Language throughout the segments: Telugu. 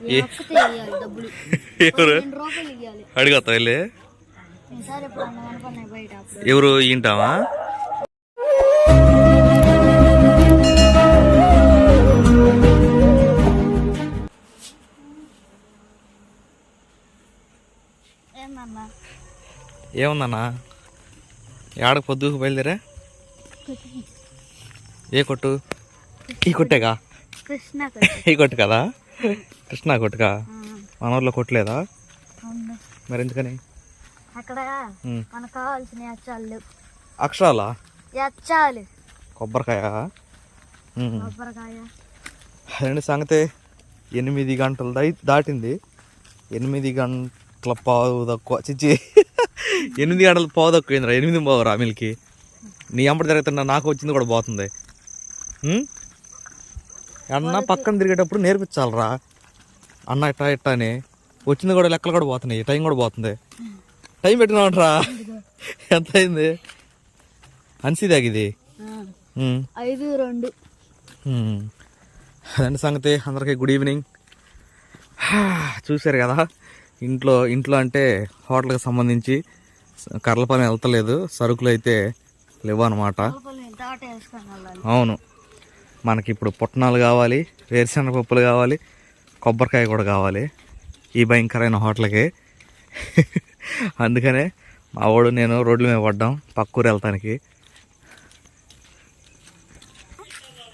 ఎవరు? అడిగొత్తా వెళ్ళి. ఎవరు ఇంటావా ఏముందన్నా? ఏడకు పొద్దుకు బయలుదేరా? ఏ కొట్టు? ఈ కొట్టేగా? కృష్ణ. ఈ కొట్టు కదా? కృష్ణా కొట్టుగా మన ఊర్లో కొట్టలేదా? మరి ఎందుకని? అక్కడ. మనకు కావాల్సిన అక్షరాలా? అచ్చాలు కొబ్బరికాయ. కొబ్బరికాయ. అదండి సంగతి? ఎనిమిది గంటలు దాటింది. ఎనిమిది గంటల పావు తక్కువ చిచ్చి. ఎనిమిది గంటల పావు తక్కువ ఏంద్రా ఎనిమిది పావు రా మిల్కి. నీ అంపటి తిరుగుతున్నా నాకు వచ్చింది కూడా పోతుంది? అన్న పక్కన తిరిగేటప్పుడు నేర్పించాలరా. అన్న ఇట్టా ఇట్టా అని వచ్చింది కూడా లెక్కలు కూడా పోతున్నాయి. టైం కూడా పోతుంది. టైం పెట్టుకున్నామంటరా ఎంత అయింది అన్సిదాగి ఇది. ఐదు రెండు. అదండి సంగతి. అందరికీ గుడ్ ఈవినింగ్. చూశారు కదా? ఇంట్లో ఇంట్లో అంటే హోటల్కి సంబంధించి కర్రల పని వెళ్తలేదు. సరుకులు అయితే లేవు అనమాట అవును. మనకి ఇప్పుడు పుట్నాలు కావాలి వేరుశనగ పప్పులు కావాలి కొబ్బరికాయ కూడా కావాలి ఈ భయంకరమైన హోటల్కి. అందుకనే మా వాడు నేను రోడ్ల మీద పడ్డాం పక్కూరు వెళ్తానికి.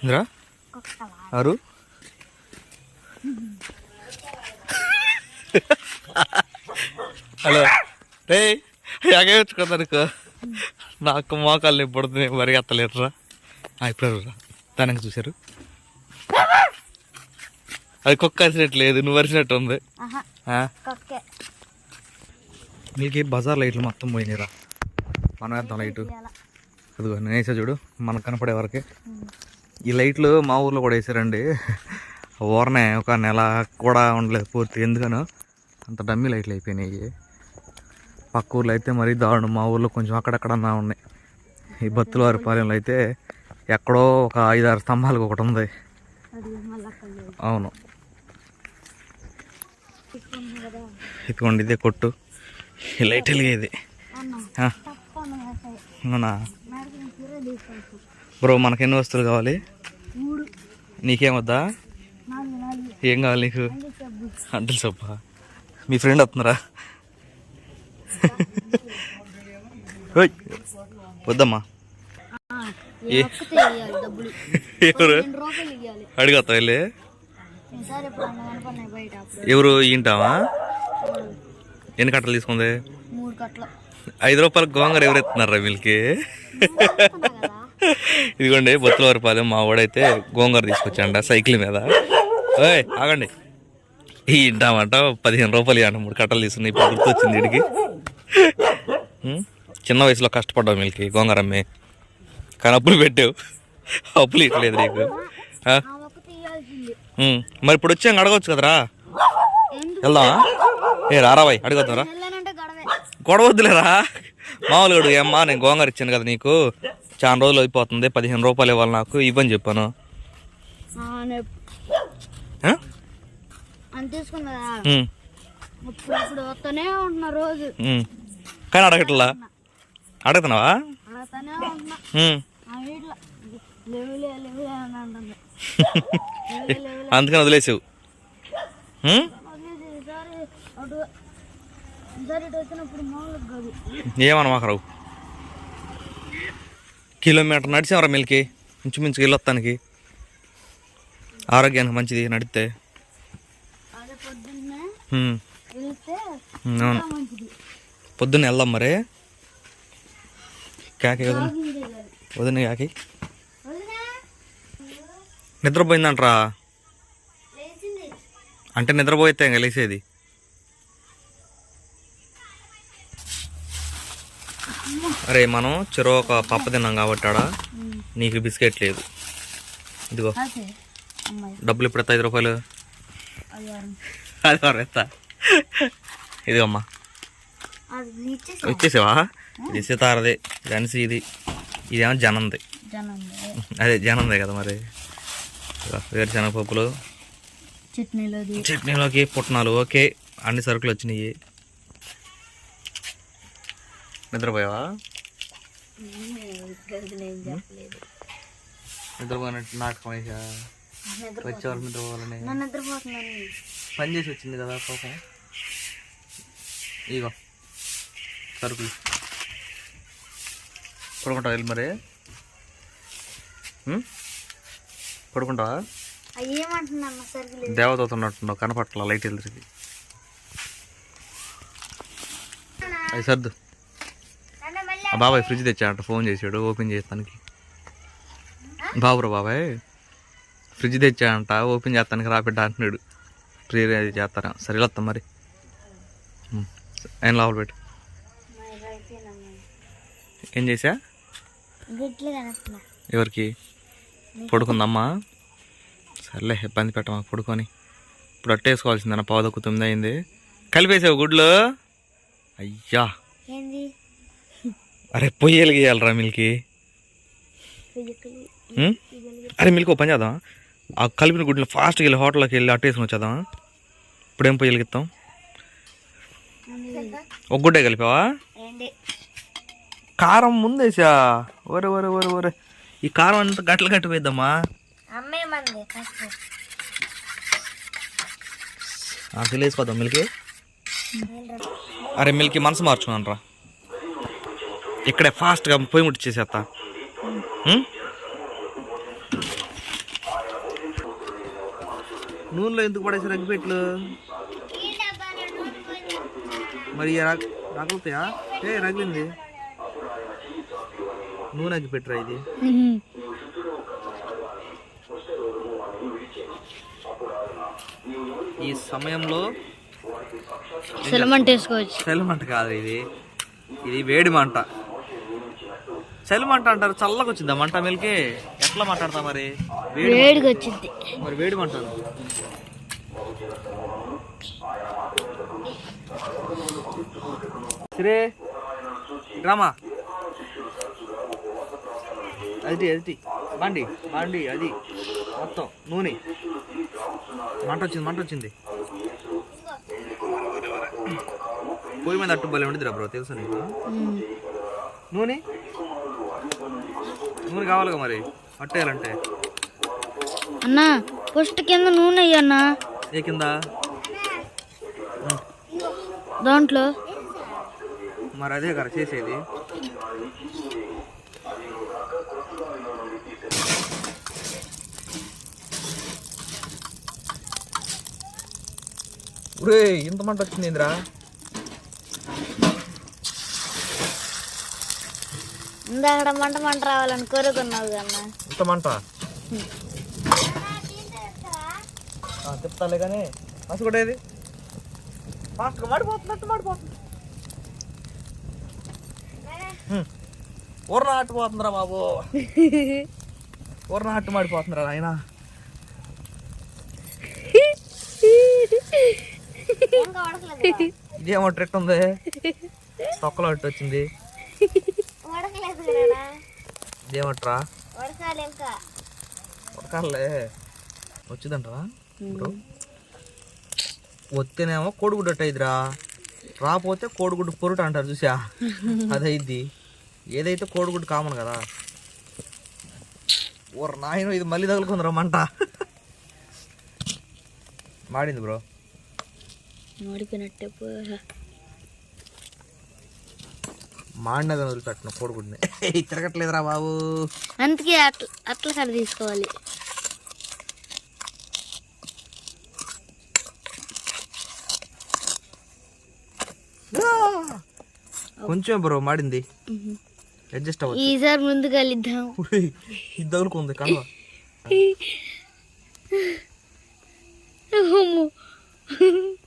ఇంద్రా? అరు? హలో. రే యాగే నాకు మోకాలు నొప్పి పడుతుంది మరి ఎత్తలేరురా ఇప్పుడు రా. దానికి చూశారు. అది కుక్క అరిసినట్టు లేదు నువ్వు అరిసినట్టు ఉంది. నీకు బజార్ లైట్లు మొత్తం పోయినాయిరా. మనం వేద్దాం లైటు. అదిగో నేను వేసా చూడు మనకు కనపడే వరకే. ఈ లైట్లు మా ఊర్లో కూడా వేసారండి. ఊరనే ఒక నెల కూడా ఉండలేదు పూర్తి. ఎందుకనో అంత డమ్మీ లైట్లు అయిపోయినాయి. పక్క ఊర్లో అయితే మరీ దారుణం. మా ఊర్లో కొంచెం అక్కడక్కడన్నా ఉన్నాయి. ఈ బత్తులవారి పాలెంలో అయితే ఎక్కడో ఒక ఐదారు స్తంభాలకు ఒకటి ఉంది. అవును. ఇదిగోండి ఇదే కొట్టు. లైట్ వెలిగేది అవునా? బ్రో మనకి ఎన్ని వస్తువులు కావాలి? నీకేమొద్దా ఏం కావాలి నీకు? అంటలు సొప్ప మీ ఫ్రెండ్ వస్తున్నారా? వద్దమ్మా. వెళ్ళి. అప్పుడు. ఎవరు? ఇంటావా ఎన్ని కట్టలు తీసుకుంది? ఐదు రూపాయలకు గోంగూర ఎవరు ఎత్తున్నారా కదా? ఇదిగోండి బొత్తులవారిపాలెం మా వాడైతే గోంగూర తీసుకొచ్చాండ సైకిల్ మీద. ఓయ్ ఆగండి. ఈ ఇంటామంట పదిహేను రూపాయలు ఇవ్వండి మూడు కట్టలు తీసుకుని ఇప్పుడు గుర్తొచ్చింది వీడికి? చిన్న వయసులో కష్టపడ్డావు వీళ్ళకి గోంగూర అమ్మి. కానీ అప్పులు పెట్టావు. అప్పులు ఇట్లేదు నీకు. మరి ఇప్పుడు వచ్చాక అడగవచ్చు కదరా? వెళ్దామా? ఏ రారా బాయ్ అడుగుతారా వెళ్ళానంటే గడవే. గొడవద్దులేరా? మామూలుగా ఏమ్మా నేను గోంగూర ఇచ్చాను కదా నీకు. చాలా రోజులు అయిపోతుంది పదిహేను రూపాయలు ఇవ్వాలి నాకు ఇవ్వని చెప్పాను. కానీ అడగట్లా? అడుగుతున్నావా? అందుకని వదిలేసావు. ఏమనమాకరావు? కిలోమీటర్ నడిచామరా మిల్కి? ఇంచుమించుకు వెళ్ళొత్తానికి. ఆరోగ్యానికి మంచిది నడితే అవును. పొద్దున్న వెళ్దాం మరి. కాకి వదిన కాకి? నిద్రపోయిందంట్రా? అంటే నిద్రపోయితే ఇంకా లేసేది. అరే మనం చెరో ఒక పప్ప తిన్నాం కాబట్టి ఆడ నీకు బిస్కెట్ లేదు. ఇదిగో. డబ్బులు ఇప్పుడు ఎత్తా ఐదు రూపాయలు? అది వారం. అది వారు ఎత్తా ఇదిగో అమ్మా. అది ఇచ్చేసి ఇచ్చేసావా? ఇది సీతారది ఇది అనిసి ఇది. ఇదేమో జనంది. జనం అదే జనందే కదా మరి. ఇదిగో వేరుశనగ పప్పులు చట్నీలోది. చట్నీలోకి పుట్నాలు. ఓకే అన్ని సరుకులు వచ్చినాయి. నిద్రపోయావా? నిద్రపోయినట్టు నాటకం వేసా వచ్చేవాళ్ళు నిద్రపోవాలని. పని చేసి వచ్చింది కదా పాపం. ఇగో సరుకులు. పడుకుంటావా వెళ్ళి మరి? పడుకుంటావా? దేవదూత ఉన్నట్టున్నావు కనపట్ల లైట్ వెళ్తుంది అది సర్దు. బాబాయ్ ఫ్రిడ్జ్ తెచ్చాడంట ఫోన్ చేశాడు ఓపెన్ చేస్తానికి బాబురా బాబాయ్ ఫ్రిడ్జ్ తెచ్చాడంట ఓపెన్ చేస్తానికి రాబిడ్డ అంటున్నాడు. ప్రేర్ అది చేస్తారా? సరే వస్తాం మరి. ఆయన లోపల పెట్టు. ఏం చేసా ఎవరికి? పడుకుందమ్మా? సర్లే ఇబ్బంది పెట్టమా పడుకొని. ఇప్పుడు అట్టేసుకోవాల్సిందన్న పావుదక్కు తొమ్మిది అయింది కలిపేసావు గుడ్లు? అయ్యా. అరే పొయ్యి గీయాలరా మిల్కి? అరే మిల్కి ఓ పని చేద్దాం ఆ కలిపిన గుడ్లు ఫాస్ట్గా వెళ్ళి హోటల్లోకి వెళ్ళి అట్టేసుకుని వచ్చేద్దాం ఇప్పుడేం పొయ్యి వెలిగిస్తాం ఒక గుడ్డే కలిపావా? కారం ముందేసా? ఒరే ఒరే ఒరే ఒరే. ఈ కారం అంతా అమ్మే మంది ఫస్ట్. తెలియసిపోదాం మిల్కి. అరే మిల్కి మనసు మార్చుకున్నాను రా ఇక్కడే ఫాస్ట్గా పొయ్యి ముట్టించేసేస్తా ఉం? నూనెలో ఎందుకు పడేసి రగ్గిపెట్లు మరి రగులుతాయా? ఏ రగిలింది. నూనె అగ్గిపెట్టురా ఇది? ఈ సమయంలో సెలమంట వేసుకోవచ్చు. చలి మంట కాదు ఇది. ఇది వేడి మంట. చలి మంట అంటారు చల్లగా వచ్చిందా మంట మిల్కి? ఎట్లా మాట్లాడతా మరి? వేడి వేడిగా వచ్చింది మరి వేడి మంట. సిరే డ్రామా అది అది బండి బండి అది. మొత్తం నూనె. మంట వచ్చింది మంట వచ్చింది. పొయ్యి మీద అట్టు భలే ఉండిద్దిరా బ్రో తెలుసా నీకు? నూనె? నూనె కావాలిగా మరి అట్టేయాలంటే అన్న ఫస్ట్ కింద నూనె అయ్యన్నా ఏ కింద? దాంట్లో. మరి అదే కదా చేసేది. ఒరే ఇంత మంట వచ్చింది ఇంద్రా ఇందాక మంట మంట రావాలని కోరుకున్నావు కన్నా ఇంత మంట? చెప్తాలే కానీ మసి కొట్టేది ఫాస్ట్గా మాడిపోతున్నట్టు మాడిపోతుంది. ఊరన అట్టుపోతుందిరా బాబు. ఊరన అట్టు మాడిపోతుందిరా నాయన. ఇదేమో ట్రిక్ ఉంది. తొక్కలో అట్టు వచ్చింది. ఇదేమట్రా ఉడకాలే. వచ్చిందంటరా. వస్తేనేమో కోడిగుడ్డు అట్టయిదిరా రాపోతే కోడిగుడ్డు పొరుట అంటారు చూసా అదైద్ది. ఏదైతే కోడిగుడ్డు కామన్ కదా. ఓర్ నాయన ఇది మళ్ళీ తగులుకుందిరా మంట. మాడింది బ్రో. ఓడిపోయినట్టే పోయా మాడినది వదిలిపెట్టిన కోడిగుడ్డుని తిరగట్లేదురా బాబు. అందుకే అట్లా అట్లా కడ తీసుకోవాలి. కొంచెం బ్రో మాడింది. అడ్జస్ట్ అవ్వచ్చు. ఈసారి ముందు కలిద్దాం ఇది తగులుకుంది కనవ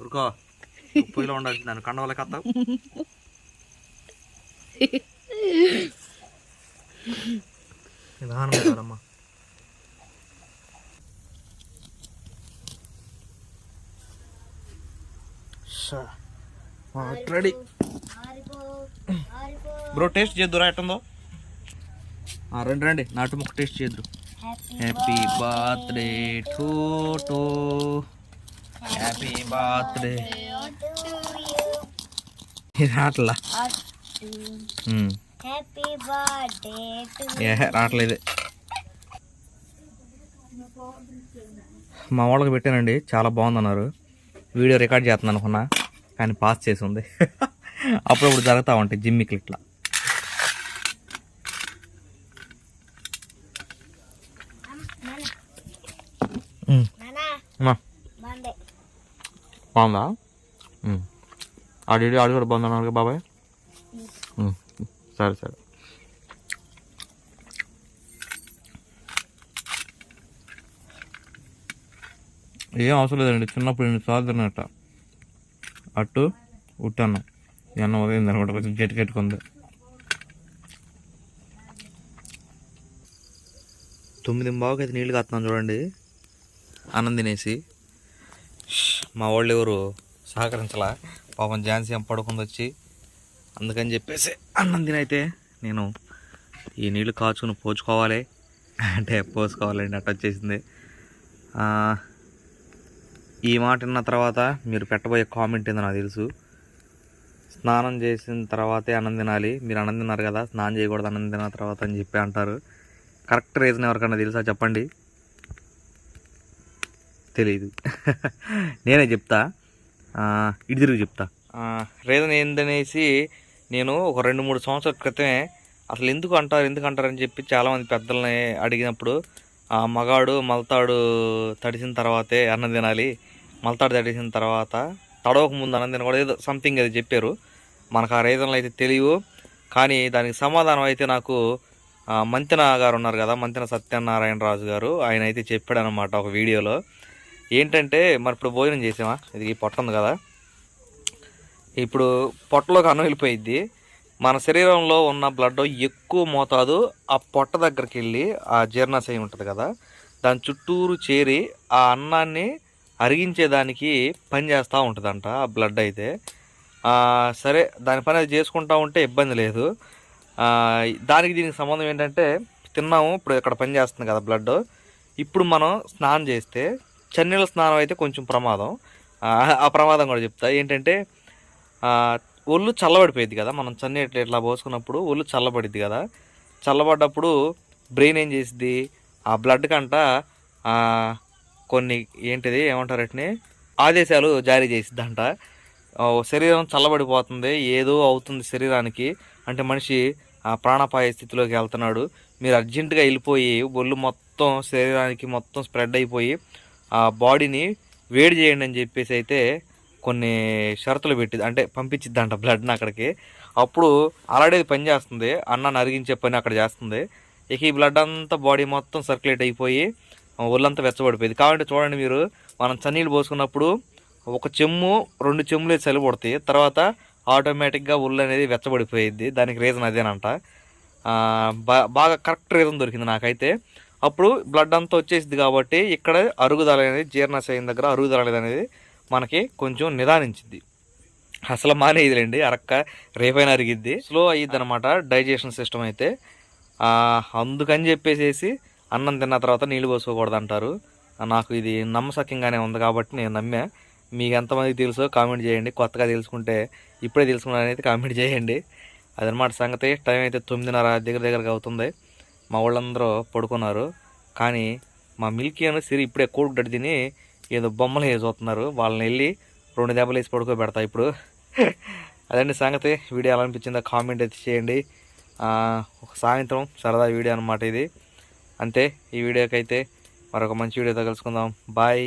ఉరుకో పొయ్యిలో ఉండాల్సింది దాన్ని కండవల కత్త నిదానం పెట్టాలమ్మా రెడీ బ్రో టేస్ట్ చేద్దురా ఎట్టుందో? ఆ, రండి రండి. నాటు ముక్క taste చేద్దు happy birthday to happy birthday రాట్లా happy birthday రావట్లేదు. మా వాళ్ళకి పెట్టానండి చాలా బాగుందన్నారు. వీడియో రికార్డ్ చేస్తున్నాను అనుకున్నా కానీ పాస్ చేసి ఉంది. అప్పుడప్పుడు జరుగుతూ ఉంటాయి జిమ్మికి ఇట్లా మండే బాగుందా? ఆడి ఆడి కూడా బాగుందన్నారు బాబాయ్? సరే సరే. ఏం అవసరం లేదండి. చిన్నప్పుడు రెండు సార్లు తిన్నట్ట అట్టు ఉట్టాను ఈ అన్నం ఉదయం అనమాట కొంచెం గట్టి కట్టుకుంది తొమ్మిది బావకి అయితే నీళ్ళు కాస్తున్నాను చూడండి. అన్నం తినేసి. మా వాళ్ళు ఎవరు? సహకరించలా? పాపం ఝాన్సీ ఏం పడుకుంది వచ్చి అందుకని చెప్పేసి అన్నం తినైతే నేను ఈ నీళ్ళు కాచుకుని పోచుకోవాలి. అంటే పోసుకోవాలండి అట్ట వచ్చేసింది ఈ మాట విన్న తర్వాత మీరు పెట్టబోయే కామెంట్ ఏందో నాకు తెలుసు. స్నానం చేసిన తర్వాతే అన్నం తినాలి. మీరు అన్నం తిన్నారు కదా స్నానం చేయకూడదు అన్నం తిన్న తర్వాత అని చెప్పి అంటారు. కరెక్ట్ రీజన్ ఎవరికన్నా తెలుసా చెప్పండి. తెలియదు నేనే చెప్తా. ఇటు తిరిగి చెప్తా. రీజన్ ఏందనేసి నేను ఒక రెండు మూడు సంవత్సరాల క్రితమే అసలు ఎందుకు అంటారు ఎందుకు అంటారని చెప్పి చాలామంది పెద్దల్ని అడిగినప్పుడు ఆ మగాడు మలతాడు తడిసిన తర్వాతే అన్నం తినాలి మలతాడు తడిసిన తర్వాత తడవక ముందు అన్నం తినకూడదు ఏదో సంథింగ్ అది చెప్పారు. మనకు ఆ రీజన్లు అయితే తెలియవు. కానీ దానికి సమాధానం అయితే నాకు ఆ, మంతెన గారు ఉన్నారు కదా మంతెన సత్యనారాయణ రాజు గారు ఆయన అయితే చెప్పాడు అనమాట ఒక వీడియోలో. ఏంటంటే మరి ఇప్పుడు భోజనం చేసామా? ఇది ఈ పొట్ట ఉంది కదా. ఇప్పుడు పొట్టలోకి అన్నం వెళ్ళిపోయిద్ది. మన శరీరంలో ఉన్న బ్లడ్ ఎక్కువ మోతాదు. ఆ పొట్ట దగ్గరికి వెళ్ళి ఆ జీర్ణాశయం ఉంటుంది కదా. దాని చుట్టూరు చేరి ఆ అన్నాన్ని అరిగించేదానికి పని చేస్తూ ఉంటుందంట ఆ బ్లడ్ అయితే. సరే దాని పని అది చేసుకుంటూ ఉంటే ఇబ్బంది లేదు. దానికి దీనికి సంబంధం ఏంటంటే తిన్నాము ఇప్పుడు ఇక్కడ పని చేస్తుంది కదా బ్లడ్ ఇప్పుడు మనం స్నానం చేస్తే చన్నీళ్ళ స్నానం అయితే కొంచెం ప్రమాదం. ఆ, ప్రమాదం కూడా చెప్తా. ఏంటంటే ఒళ్ళు చల్లబడిపోయింది కదా. మనం చన్నీ ఇట్లా ఇట్లా పోసుకున్నప్పుడు ఒళ్ళు చల్లబడిద్ది కదా. చల్లబడ్డప్పుడు బ్రెయిన్ ఏం చేసిద్ది? ఆ బ్లడ్ కంట కొన్ని ఏంటిది ఏమంటారు వాటిని? ఆదేశాలు జారీ చేసిద్దంట. అంట శరీరం చల్లబడిపోతుంది ఏదో అవుతుంది శరీరానికి. అంటే మనిషి ఆ, ప్రాణాపాయ స్థితిలోకి వెళ్తున్నాడు. మీరు అర్జెంటుగా వెళ్ళిపోయి ఒళ్ళు మొత్తం శరీరానికి మొత్తం స్ప్రెడ్ అయిపోయి ఆ బాడీని వేడి చేయండి అని చెప్పేసి అయితే కొన్ని షరతులు పెట్టింది అంటే పంపించిద్దంట బ్లడ్ని అక్కడికి. అప్పుడు ఆల్రెడీ పని చేస్తుంది. అన్నాన్ని అరిగించే పని అక్కడ చేస్తుంది. ఇక ఈ బ్లడ్ అంతా బాడీ మొత్తం సర్క్యులేట్ అయిపోయి ఒళ్ళంతా వెచ్చబడిపోయింది. కాబట్టి చూడండి మీరు మనం చన్నీళ్ళు పోసుకున్నప్పుడు ఒక చెమ్ము రెండు చెమ్ములు చలి పడతాయి. తర్వాత ఆటోమేటిక్గా ఒళ్ళు అనేది వెచ్చబడిపోయింది దానికి రీజన్ అదేనంట. బాగా కరెక్ట్ రీజన్ దొరికింది నాకైతే. అప్పుడు బ్లడ్ అంతా వచ్చేసింది కాబట్టి ఇక్కడ అరుగుదల అనేది జీర్ణశయం దగ్గర అరుగుదల అనేది మనకి కొంచెం నిదానించింది. అసలు మానేదిలేండి అరక్క రేపైనా అరిగిద్ది. స్లో అయ్యిద్ది అనమాట డైజెషన్ సిస్టమ్ అయితే అందుకని చెప్పేసేసి అన్నం తిన్న తర్వాత నీళ్ళు పోసుకోకూడదు అంటారు నాకు ఇది నమ్మసక్యంగానే ఉంది కాబట్టి నేను నమ్మా. మీకు ఎంతమంది తెలుసో కామెంట్ చేయండి. కొత్తగా తెలుసుకుంటే ఇప్పుడే తెలుసుకున్నారని కామెంట్ చేయండి. అదనమాట సంగతి. టైం అయితే తొమ్మిదిన్నర దగ్గర దగ్గరగా అవుతుంది. మా వాళ్ళందరూ పడుకున్నారు. కానీ మా మిల్కీ అని సిరి ఇప్పుడే కోడుకు గడ్డి తిని ఏదో బొమ్మలు వేసి చూస్తున్నారు. వాళ్ళని వెళ్ళి రెండు దెబ్బలు వేసి పడుకోబెడతా ఇప్పుడు. అదండి సంగతి. వీడియో ఎలా అనిపించిందో కామెంట్ అయితే చేయండి. ఒక సాయంత్రం సరదా వీడియో అనమాట ఇది. అంతే ఈ వీడియోకైతే మరొక మంచి వీడియోతో కలుసుకుందాం. బాయ్.